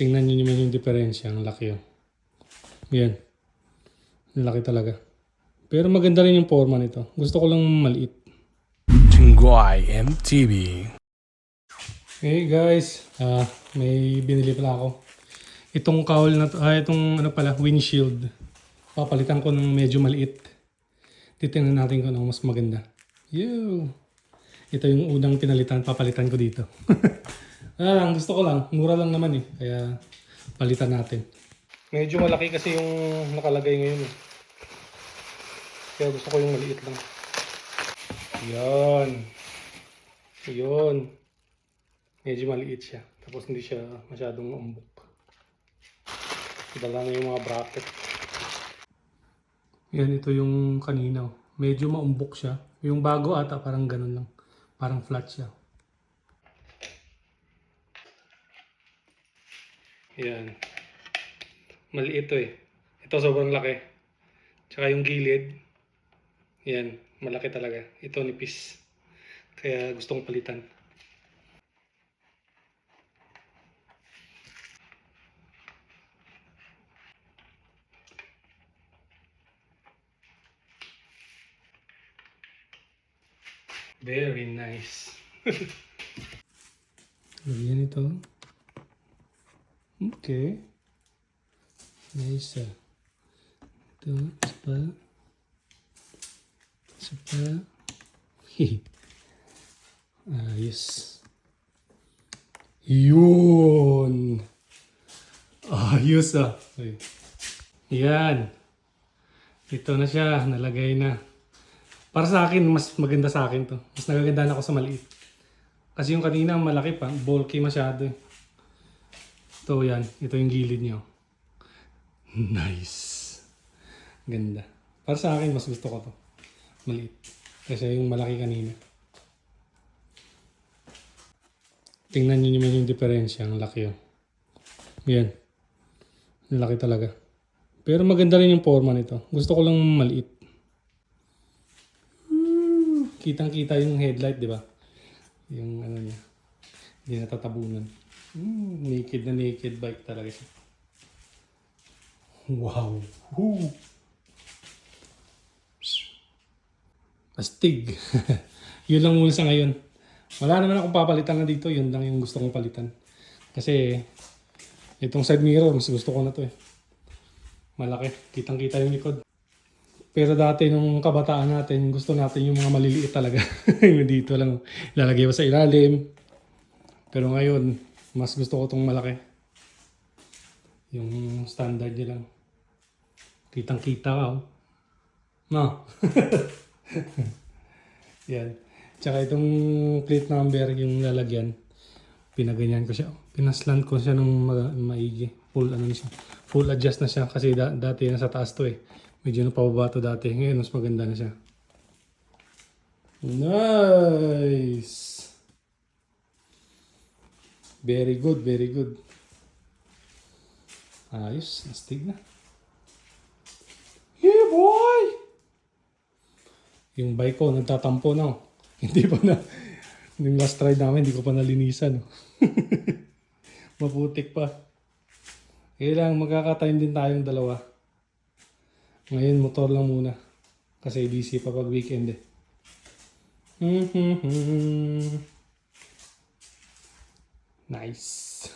Tingnan nyo naman yung diferensya. Ang laki oh. Yan. Ang laki talaga. Pero maganda rin yung forma nito. Gusto ko lang maliit. Chingwai MTV. Hey guys, ah may binili pala ako. Itong cowl na to, ah, itong ano pala, windshield. Papalitan ko ng medyo maliit. Titingnan natin kung ano mas maganda. Yo! Ito yung unang pinalitan, papalitan ko dito. ah, lang, gusto ko lang. Mura lang naman eh. Kaya palitan natin. Medyo malaki kasi yung nakalagay ngayon eh. Kaya gusto ko yung maliit lang. Yan. Yun. Medyo maliit siya. Tapos hindi siya masyadong umbok. Dala na yung mga bracket. Yan, ito yung kanina. oh. Medyo maumbok siya. Yung bago ata parang ganun lang. Parang flat siya. Yan. Maliit to eh. Ito sobrang laki. Tsaka yung gilid. Yan. Malaki talaga. Ito nipis. Kaya gusto kong palitan. Very nice. Lagyan ito. Okay. Ah. Isa pa. Isa pa. Ayos. Yun. Ayos ah. Ay. Yan. Ito na siya. Nalagay na. Para sa akin, mas maganda sa akin to. Mas nagaganda ako sa maliit. Kasi yung kanina, malaki pa. Bulky masyado eh. Ito yan. Ito yung gilid niyo. Nice. Ganda. Para sa akin, mas gusto ko to. Maliit. Kasi yung malaki kanina. Tingnan nyo naman yung diferensya. Ang laki oh. Yan. Ang laki talaga. Pero maganda rin yung forma nito. Gusto ko lang maliit. Kitang-kita yung headlight, di ba? Yung ano niya. Hindi natatabunan. Mm, naked na naked bike talaga siya. Wow. Woo. Astig. yun lang muna sa ngayon. Wala naman akong papalitan na dito. Yun lang yung gusto kong palitan. Kasi itong side mirror, mas gusto ko na to eh. Malaki. Kitang-kita yung likod. Pero dati nung kabataan natin, gusto natin yung mga maliliit talaga. dito lang, lalagay mo sa ilalim. Pero ngayon, mas gusto ko tong malaki. Yung standard niya lang. Kitang-kita ka, oh. No. Yan. Tsaka itong plate number, yung lalagyan, pinaganyan ko siya. Pinaslant ko siya nung ma- maigi. Full ano siya. Full adjust na siya kasi da- dati nasa taas to eh. Medyo napababa to dati. Ngayon mas maganda na siya. Nice! Very good, very good. Ayos, nastig na. Yeah, boy! Yung bike ko, nagtatampo na. oh. Hindi pa na. Yung last ride namin, hindi ko pa nalinisan. oh. Maputik pa. Kailangan magkaka-time din tayong dalawa. Ngayon, motor lang muna. Kasi busy pa pag weekend eh. Nice.